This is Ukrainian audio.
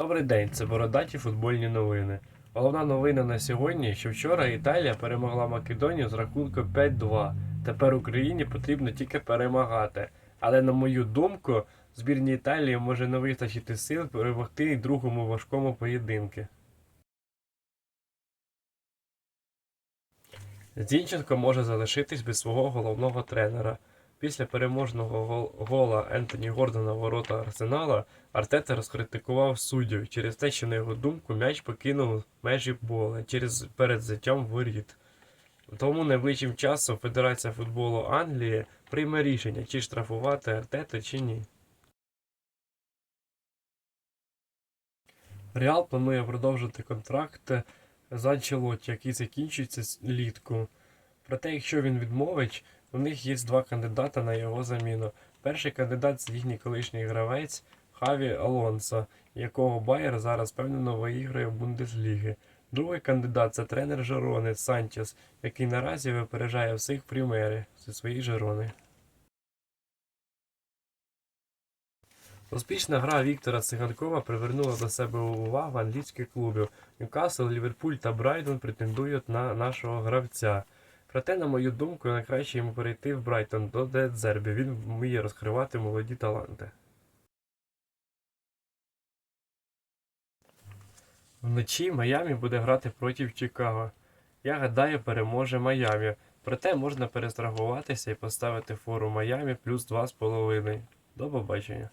Добрий день, це бородаті футбольні новини. Головна новина на сьогодні, що вчора Італія перемогла Македонію з рахунком 5-2. Тепер Україні потрібно тільки перемагати. Але на мою думку, збірній Італії може не вистачити сил перемогти другому важкому поєдинку. Зінченко може залишитись без свого головного тренера. Після переможного гол- гола Ентоні Гордона ворота Арсенала Артета розкритикував суддів через те, що на його думку м'яч покинув межі поля через перед заттям воріт. Тому найближчим часом Федерація футболу Англії прийме рішення, чи штрафувати Артета чи ні. Реал планує продовжити контракт з Анчелотті, який закінчується влітку. Проте, якщо він відмовить, у них є два кандидата на його заміну. Перший кандидат це їхній колишній гравець Хаві Алонсо, якого Байер зараз впевнено виіграє в Бундесліги. Другий кандидат це тренер Жерони Санчес, який наразі випереджає всіх в зі своєї Жерони. Успішна гра Віктора Циганкова привернула до себе увагу англійських клубів. Ньюкасл, Ліверпуль та Брайтон претендують на нашого гравця. Проте, на мою думку, найкраще йому перейти в Брайтон до Дедзербі. Він вміє розкривати молоді таланти. Вночі Майамі буде грати проти Чикаго. Я гадаю, переможе Майамі. Проте можна перестрахуватися і поставити фору Майамі плюс 2,5. До побачення.